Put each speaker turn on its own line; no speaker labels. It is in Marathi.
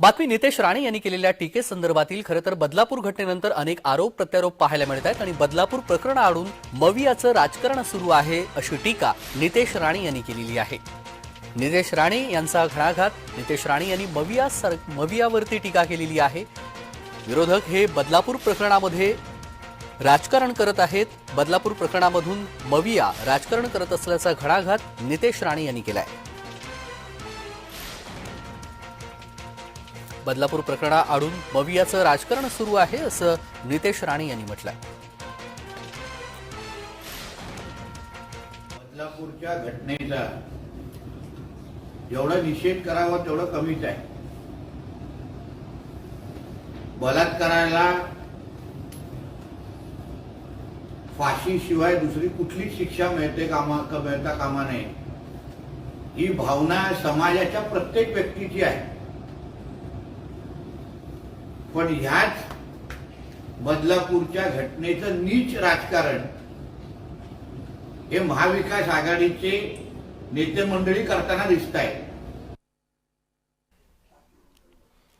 बातमी नितेश राणे यांनी केलेल्या टीकेसंदर्भातील खरं तर बदलापूर घटनेनंतर अनेक आरोप प्रत्यारोप पाहायला मिळत आहेत आणि बदलापूर प्रकरणाआडून मवियाचं राजकारण सुरू आहे अशी टीका नितेश राणे यांनी केलेली आहे. नितेश राणे यांचा घणाघात नितेश राणे यांनी मविया सर मवियावरती टीका केलेली आहे. विरोधक हे बदलापूर प्रकरणामध्ये राजकारण करत आहेत. बदलापूर प्रकरणामधून मविया राजकारण करत असल्याचा घणाघात नितेश राणे यांनी केला आहे बदलापूर प्रकरणाआडून मवियाचं राजकारण सुरू आहे असं नितेश राणे यांनी म्हटलं
बदलापूरच्या घटनेचा जेवढा निषेध करावा तेवढं कमीच आहे. बलात्काराला फाशीशिवाय दुसरी कुठलीच शिक्षा मिळते कामा का मिळता कामा नये. ही भावना समाजाच्या प्रत्येक व्यक्तीची आहे. पण ह्याच बदलापूरच्या घटनेचं नीच राजकारण हे महाविकास आघाडीचे नेते मंडळी करताना दिसत आहेत